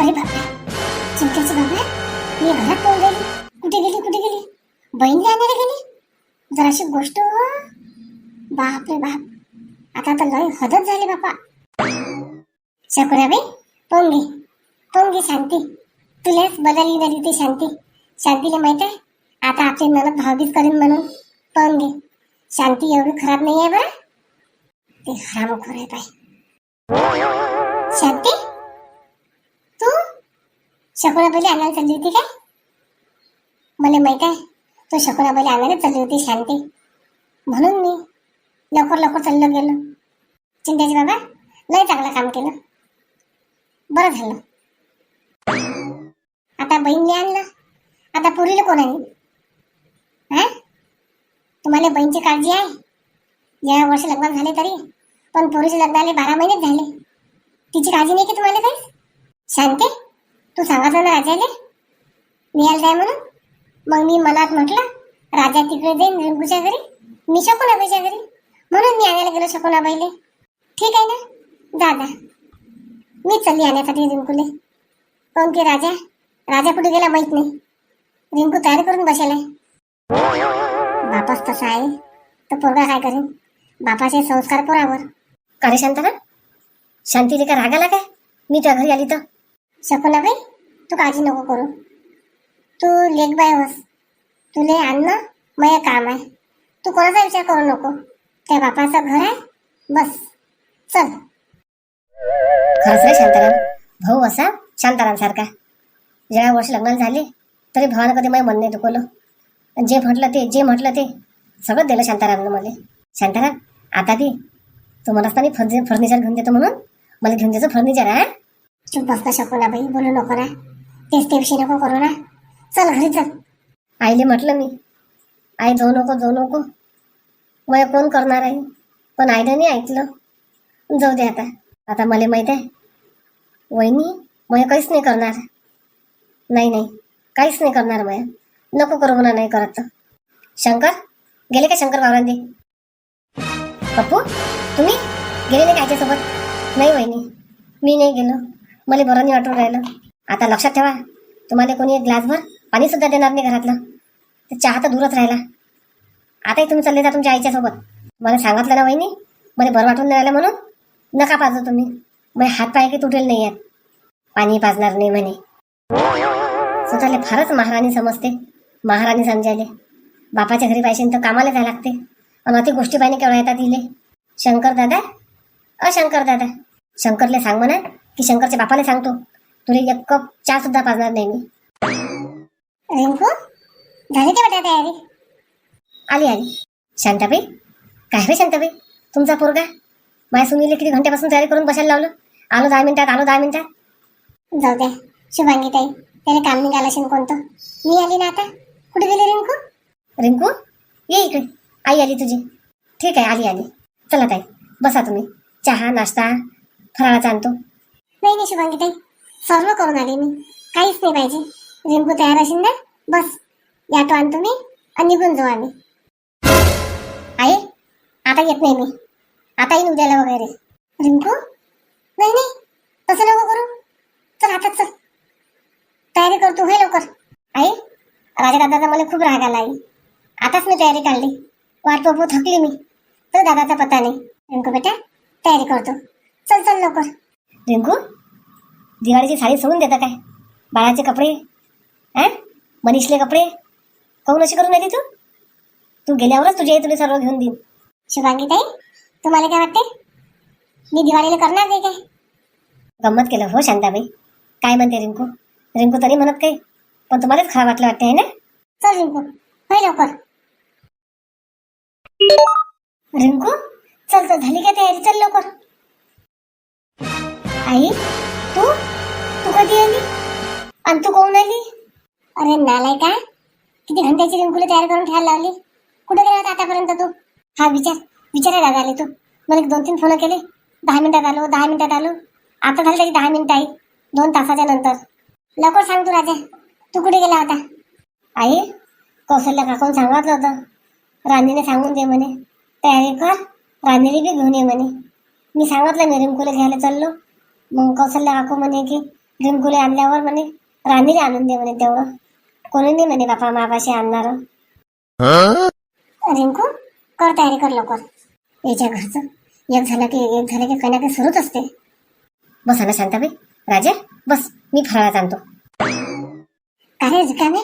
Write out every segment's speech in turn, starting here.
अरे बापरे चिंतेची बाबा मी घरात कोण गेली कुठे गेली कुठे गेली बहीण आणायला गेली जराशी गोष्ट बाप रे बाप आता तर लय हदत झाली बापा शकुराबाई पोंगी पोंगी शांती तुलाच बदलली झाली ती शांती शांतीला माहीत आहे आता आपली ननद भावगीत करीन म्हणून पोंगी शांती एवढी खराब नाही आहे बरं ते हरामखोर आहे बाई शांती शकुनाबाईला आणायला चालली होती काय? मला माहीत आहे. तू शकुनाबाईला आणायला चालली होती शांती. म्हणून मी लवकर लवकर चाललो गेलो. चिंताजी बाबा लय चांगलं काम केलं. बरं झालं. आता बहीणने आणलं. आता पुरीला कोण आहे हा? तुम्हाला बहीणची काळजी आहे? या वर्ष लग्न झाले तरी. पण पोरीचे लग्नाला बारा महिनेच झाले. तिची काळजी नाही की तुम्हाला काही? शांती? तू सांगितलं ना राजाले मी यायला जाय म्हणून? मग मी मनात म्हटलं राजा तिकडे जाईन रिंकूच्या घरी मी शकुनाबाईच्या घरी? म्हणून मी आणायला गेलो शकुनाबाईले ठीक आहे ना? जा जा. मी चालली आणण्यासाठी रिंकूले. काऊन की राजा राजा कुठे गेला माहीत नाही. रिंकू तयार करून बसेल बापाच तसा आहे तर पोरगा काय करेन? बापाचे संस्कार पोरावर. का रे शांतना शांतीले का राग काय? मी तुझ्या घरी आली तर? शकुनाबाई तू काळजी नको करू. तू लेख बाय होस. तुले आणणं मग काम आहे. तू कोणाचा विचार करू नको. त्या बापाचं घर आहे. बस. चल. खरंच रे शांताराम भाऊ असा शांताराम सारखा जेव्हा वर्ष लग्न झाले तरी भावानं कधी माझं मन नाही दुखवलं. जे म्हटलं ते जे म्हटलं ते सगळं दिलं शांतारामनं मला. शांताराम आता बी तू म्हणत असताना फर्नि फर्निचर घेऊन देतो म्हणून. मला घेऊन देतो फर्निचर आहे चुप बसता शकू ना बाई बोलू नको ना. तेच ते नको करू ना. चल घरी चल. आईले म्हटलं मी आई जाऊ नको जाऊ नको. मग कोण करणार आहे? पण आईनं नाही ऐकलं. जाऊ दे आता. आता मला माहीत आहे वहिनी मग काहीच नाही करणार. नाही नाही काहीच नाही करणार मया नको करू म्हणा नाही करत तर. शंकर गेले का शंकर वावरांदे पप्पू तुम्ही गेले नाही कायच्यासोबत नाही वहिनी मी नाही गेलो. मला बरं नाही वाटून राहिलं. आता लक्षात ठेवा तुम्हाला कोणी एक ग्लासभर पाणी सुद्धा देणार नाही घरातलं. तर चहा तर दूरच राहिला. आताही तुम्ही चालले जा तुमच्या आईच्यासोबत मला सांगितलं ना वहिनी मला बरं वाटून नाही राहिलं म्हणून नका पाजू तुम्ही. मग हात पाय की तुटेल नाही आहेत. पाणी पाजणार नाही म्हणे. स्वतःला फारच महाराणी समजते महाराणी समजायले. बापाच्या घरी पाहिजे तर कामाला जायला लागते. आणि अति गोष्टी पाहिजे केवढा येतात तिले शंकर दादा? अ शंकर दादा. शंकरले सांग म्हणा की शंकरच्या बापाला सांगतो तुला एक कप चहा सुद्धा पाजणार नाही मी. रिंकू? झाली ते वाटत तयारी? आली आली. शांताबाई? काय रे शांताबाई? तुमचा पोरगा? माझ्या सुनीले किती घंट्यापासून तयारी करून बसायला लावलं? आलो दहा मिनिटात आलो दहा मिनिटात. जाऊ द्या. शुभांगी ताई त्याला काम निघालं असेल कोणतं? मी आली ना आता. कुठे गेली रिंकू? रिंकू? ये इकडे. आई आली तुझी. ठीक आहे आली आली. चला ताई बसा तुम्ही. चहा नाश्ता फराळाचा आणतो. नाही नाही शुभांगी ताई. सर्व करून आले मी. काहीच नाही पाहिजे. रिंकू तयार असेल ना बस. याटो आणतो मी आणि निघून जाऊ आम्ही. आई आता येत नाही मी. आता येईन उद्याला वगैरे. रिंकू? नाही नाही. तसं नको करू. चल आता चल. तयारी करतो होय लवकर. आई राजा दादाचा मला खूप राग आला आई. आताच मी तयारी काढली. वाट पोपू थकली मी. तर दादाचा पत्ता नाही. रिंकू बेटा तयारी करतो. चल चल लवकर. रिंकू? दिवाळीची साडी सोडून देता काय? बाळाचे कपडे? हा मनीषले कपडे? काऊन अशी करून आली तू? तू गेल्यावरच तुझ्या तुला सर्व घेऊन देईन. शुभांगी ताई तुम्हाला काय वाटते मी दिवाळीला करणार नाही काय? गंमत केलं हो शांताबाई. काय म्हणते रिंकू? रिंकू तरी म्हणत काही पण तुम्हालाच खराब वाटलं वाटतं आहे ना? चल रिंकू होय लवकर. रिंकू? चल चल झाली काय तयारी? चल लवकर. आई? तू? तू कधी आली? आणि तू कोण आली? अरे नालाय का किती घंट्याची रिंकूला तयार करून ठेवायला लावली. कुठे गेला होता आतापर्यंत तू? हा विचार विचारायला आले तू. मला एक दोन तीन फोन केले. दहा मिनिटात आलो दहा मिनिटात आलो. आता झालं त्याची दहा मिनिटं आई दोन तासाच्या नंतर. लवकर सांग तू राजा तू कुठे गेला होता? आई कौशल्य काकून सांगितलं होतं. रांधीने सांगून दे म्हणे. तयारी कर रांधीने बी घेऊन ये म्हणे. मी सांगितलं मी रिंकूला घ्यायला चाललो. मग कौशल्य काकू म्हणे की रिंकूले आणल्यावर म्हणे राणीला आणून दे म्हणे तेवढं. कोणी नाही म्हणे बापा मापाशी आणणार. रिंकू कर तयारी कर लवकर. याच्या घरचं. एक झालं की एक झालं की काही ना काही सुरूच असते. बस ना शांताबाई. राजा बस. मी फराळात आणतो. का रे रिकामे?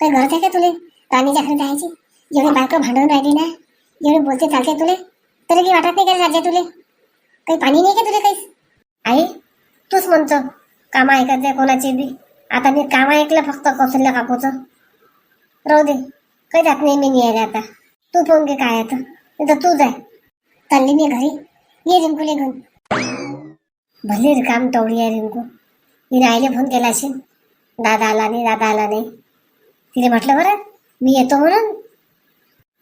काही गरज आहे का तुले? राणीच्या घरी जायची. एवढी बायको भांडून राहिली ना एवढी बोलते चालते तुले. तरी काही वाटत नाही का राजा तुले? काही पाणी नाही का तुले काही आई तूच म्हणतो काम ऐकत कोणाची बी. आता मी काम ऐकलं फक्त कौशल्य काकूचं. राहू दे काही जात नाही मी निघायला आता. तू फोन घे काय आता. तर तू जाय. चालली मी घरी. ये रिंकूले घेऊन. भले काम टवळी आहे रिंकू. तिने आईले फोन केला असेल. दादा आला नाही दादा आला नाही. तिने म्हटलं बरं मी येतो म्हणून.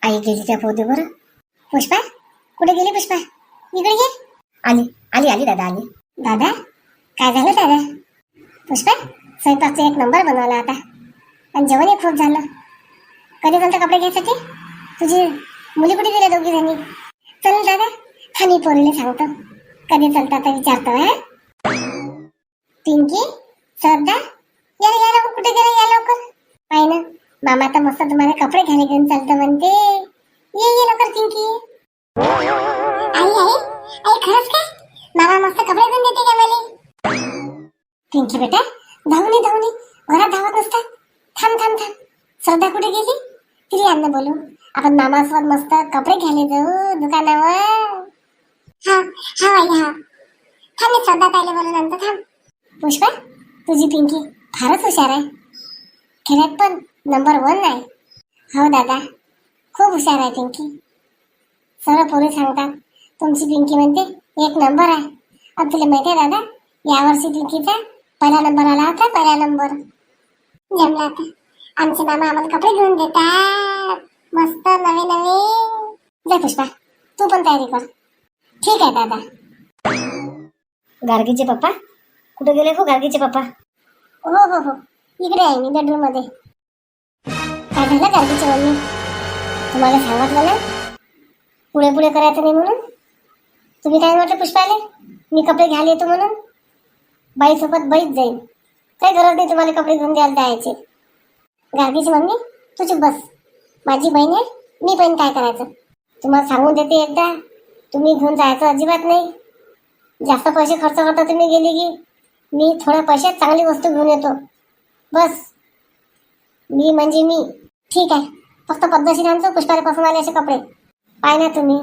आई गेली त्या पोदे बरं. पुष्पा कुठे गेली पुष्पा? इकडे ये. आली आली आली दादा आली. दादा काय झालं दादा? पुष्पा स्वयंपाकचा एक नंबर बनवला आता. आणि एक खूप झालं. कधी चालतं कपडे घ्यायसाठी? तुझी मुली कुठे गेल्या दोघी जणी? चल दादा हा मी पोरीला सांगतो. कधी चालतं आता विचारतो हा? पिंकी श्रद्धा या या लवकर कुठे गेला या लवकर? पाय ना मामा तर मस्त तुम्हाला कपडे घ्यायला घेऊन चालतं म्हणते. ये ये लवकर पिंकी. आई आई आई खरंच काय? मामा मस्त कपडे घेऊन देते का मला? पिंकी बेटा धावणे धावणे घरात धावत नसतात थांब थांब थांब. श्रद्धा कुठे गेली? तिला यांना बोलू आपण मामासोबत मस्त कपडे घ्यायला जाऊ हो, दुकानावर. हा हा आई हा. थांब मी श्रद्धा ताईला बोलू नंतर थांब. पुष्पा तुझी पिंकी फारच हुशार आहे. खेळात पण नंबर वन आहे. हो दादा. खूप हुशार आहे पिंकी. सर्व पोरी सांगतात तुमची पिंकी म्हणते एक नंबर आहे. अब तुला माहिती आहे दादा यावर्षी पिंकीचा पहिला नंबर आला होता पहिला नंबर. जमला आता. आमचे मामा आम्हाला कपडे घेऊन देतात. मस्त नवे नवे जय पुष्पा तू पण तयारी कर. ठीक आहे दादा. गार्गीचे पप्पा? कुठे गेले हो गार्गीचे पप्पा? हो हो हो. इकडे आहे मी बेडरूममध्ये काय झालं गार्गीची मम्मी? तुम्हाला सांगितलं ना? पुढे पुढे करायचं नाही म्हणून? तुम्ही काय म्हटलं पुष्पाले? मी कपडे घ्यायला येतो म्हणून? बाईसोबत बाईच जाईल काही गरज नाही तुम्हाला कपडे घेऊन द्यायला जायचे. गार्गीची मम्मी तू चुप बस. माझी बहीण आहे मी पण काय करायचं? तुम्हाला सांगून देते एकदा. तुम्ही घेऊन जायचं अजिबात नाही. जास्त पैसे खर्च करता तुम्ही गेले की मी थोड्या पैशात चांगली वस्तू घेऊन येतो. बस. मी म्हणजे मी. ठीक आहे. फक्त पद्धतशीर आणतो पुष्पाला पसंत आले असे कपडे. पाय ना तुम्ही.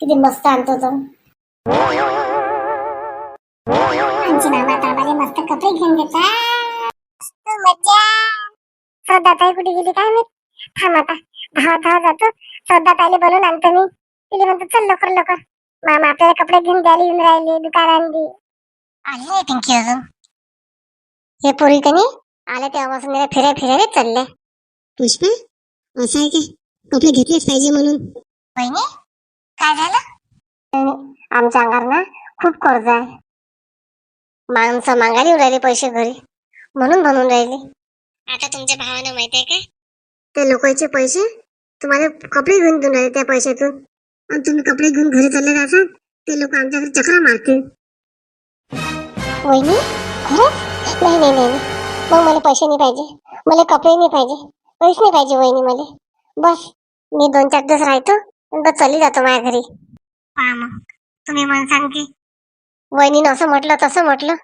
किती मस्त आणतो तो. मामा मस्त कपडे घेऊन देतात मज्जा. श्रद्धा ताई कुठे गेली काय मी थांब आता. धाव धाव जातो. श्रद्धा ताईला बोलून आणतो मी. तिला म्हणतो चल लवकर लवकर. मामा आपल्याला कपडे घेऊन द्यायला येऊन राहिले दुकानांनी आली नाही पिंकी अजून. हे पोरी कनी आले तेव्हापासून मेरे फिरे फिरे चालले. पुष्पा असं आहे काय कपडे घेतलेच पाहिजे म्हणून? बहिणी काय झालं? आमच्या अंगावर ना खूप कर्ज आहे. माणसं मागायला येऊन राहिले पैसे घरी. म्हणून बनवून राहिले. आता तुमच्या भावानं माहिती आहे काय त्या लोकांचे पैसे तुम्हाला कपडे घेऊन देऊन राहिले त्या पैशातून. आणि तुम्ही कपडे घेऊन घरी चालले जासाल ते लोक आमच्या घरी चक्रा मारतील. वहिनी खरंच नाही नाही नाही. मग मला पैसे नाही पाहिजे. मला कपडे नाही पाहिजे. पैसे नाही पाहिजे वहिनी मला. बस मी दोन चार दिवस राहतो बस चालली जातो माझ्या घरी. पहा मग. तुम्ही मला सांग की. वहिनीनं असं म्हटलं तसं म्हटलं.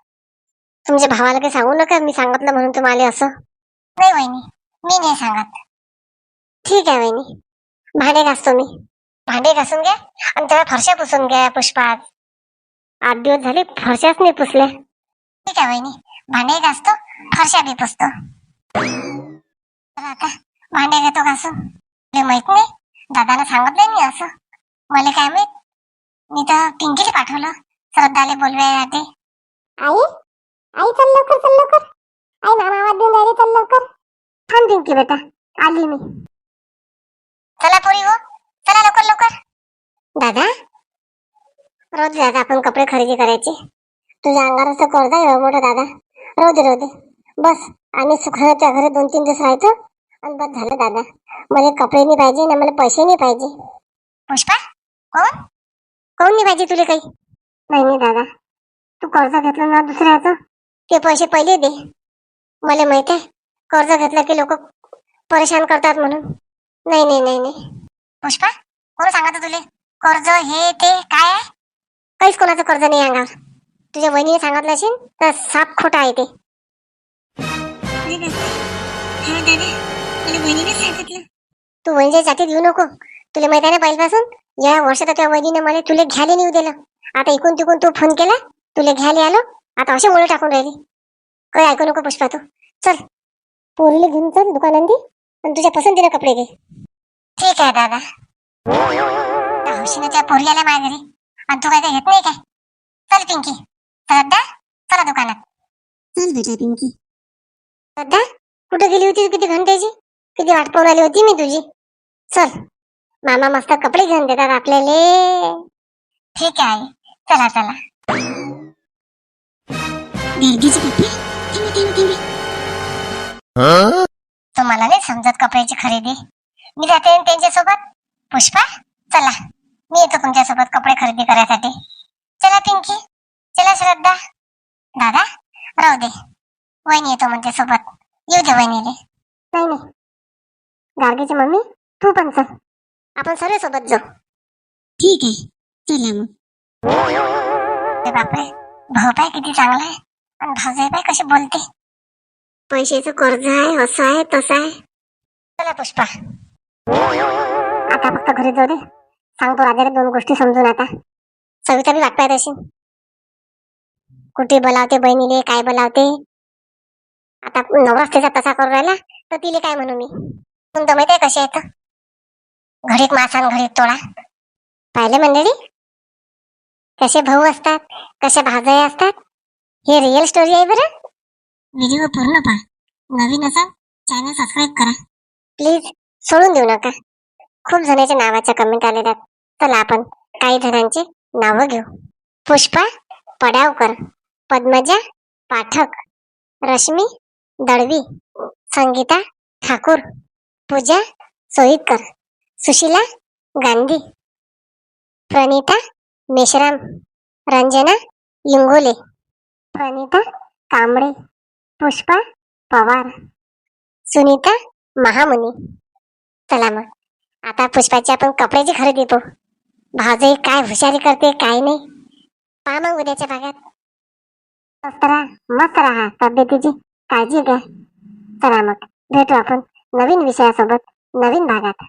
तुमच्या भावाला काही सांगू नका? मी सांगितलं म्हणून तुम्हाला असं. नाही वहिनी मी नाही सांगत. ठीक आहे वहिनी. भांडे घासतो मी. भांडे घासून घ्या आणि तेव्हा फरशा पुसून घ्या पुष्पात. आठ दिवस झाले फरशाच नाही पुसल्या. ठीक आहे वहिनी भांडे घासतो फरशा बी पुसतो. आता भांडे घेतो घासून. तुला माहीत नाही दादाला सांगितलंय मी असं. मला काय माहीत? मी तर पिंकीला पाठवलं श्रद्धाले बोलवायसाठी आई? आई चल लवकर चल लवकर. आई मामा आवाज देऊन राहिले चल लवकर. थांब पिंकी बेटा आली मी. चला पोरी हो. चला लवकर लवकर. दादा रोज दादा आपण कपडे खरेदी करायचे. तुझ्या अंगावर असं कर्ज आहे मोठं दादा. राहू दे बस आम्ही सुखाच्या घरी दोन तीन दिवस राहायचो आणि बस झालं दादा. मला कपडे नाही पाहिजे ना मला पैसे नाही पाहिजे. पुष्पा कोण? कोण नाही पाहिजे तुला काही? नाही नाही दादा. तू कर्ज घेतलं ना दुसऱ्याचं? ते पैसे पहिले दे. मला माहीत आहे. कर्ज घेतलं की लोक परेशान करतात म्हणून. नाही नाही नाही नाही. पुष्पा कोण सांगत तुले? कर्ज हे ते काय आहे? काहीच कोणाचं कर्ज नाही अंगावर. तुझ्या वहिनीने सांगितलं असेल तर साप खोटा आहे ते. तू वहिनीच्या जातीत येऊ नको. तुला माहिती आहे ना पहिल्यापासून? या वर्षात त्या वहिनीने मला तुला घ्यायला नेऊ दिलं. आता इकून तिकून तू फोन केला. तुला घ्यायला आलो. आता असे मुलं टाकून राहिली. काही ऐकू नको पुष्पा तू. चल. पोरीला घेऊन चल दुकानांनी आणि तुझ्या पसंतीने कपडे घे. ठीक आहे दादा. त्या हौशीने त्या पोरी आल्या माझ्या घरी आणि तू काय काय घेत नाही काय? चल पिंकी. श्रद्धा चला दुकानात. चल बेटा पिंकी. सध्या कुठे गेली होती किती घंट्याची किती वाट पाहून आली होती मी तुझी? चल. मामा मस्त कपडे घेऊन देतात आपल्याला. ठीक आहे चला चला. गर्दीचे कपडे थांबा थांबा थांबा तुम्हाला नाही समजत कपड्याची खरेदी. मी जाते त्यांच्यासोबत. पुष्पा चला. मी येतो तुमच्यासोबत कपडे खरेदी करायसाठी. चला पिंकी. चला श्रद्धा. दादा राहू दे. वहिनी येतो म्हणते सोबत येऊ दे वहिनीले. नाही नाही. गार्गीची मम्मी तू पण चल. आपण सर्व सोबत जाऊ. ठीक आहे. चला मग. बापरे. भाऊ पाय किती चांगला आहे. आणि भाऊजाई पाय कशी बोलते? पैशाचं कर्ज आहे असं आहे तसं आहे. चला पुष्पा. आता फक्त घरी जाऊ दे. सांगतो राजाला दोन गोष्टी समजून आता. सविता बी वाटपाय तशी. कुठे बोलावते बहिणीले काय बोलावते? आता नवराच त्याचा तसा करून राहिला तर तिले काय म्हणू मी? तुमचं माहिती आहे कसे आहेत? घडीत मासा आणि घडीत तोळा पाहिले मंडळी? कसे भाऊ असतात कशा भाजाई असतात? हे रिअल स्टोरी आहे बरं. व्हिडिओ पूर्ण पहा नवीन असा चॅनल सबस्क्राईब करा. प्लीज सोडून देऊ नका. खूप जणांच्या नावाच्या कमेंट आलेल्या चला आपण काही जणांचे नावं घेऊ. पुष्पा पडावकर पद्मजा पाठक रश्मी दळवी संगीता ठाकूर पूजा सोईतकर सुशीला गांधी प्रणिता मेश्राम रंजना इंगोले प्रणिता कांबळे पुष्पा पवार सुनीता महामुनी. चला मग आता पुष्पाची आपण कपड्याची खरेदी पाहू भाजई काय हुशारी करते काय नाही पहा मग उद्याच्या भागात. मस्त राहा मस्त राहा तब्येतीची काळजी घ्या. चला मग भेटू आपण नवीन विषयासोबत नवीन भागात.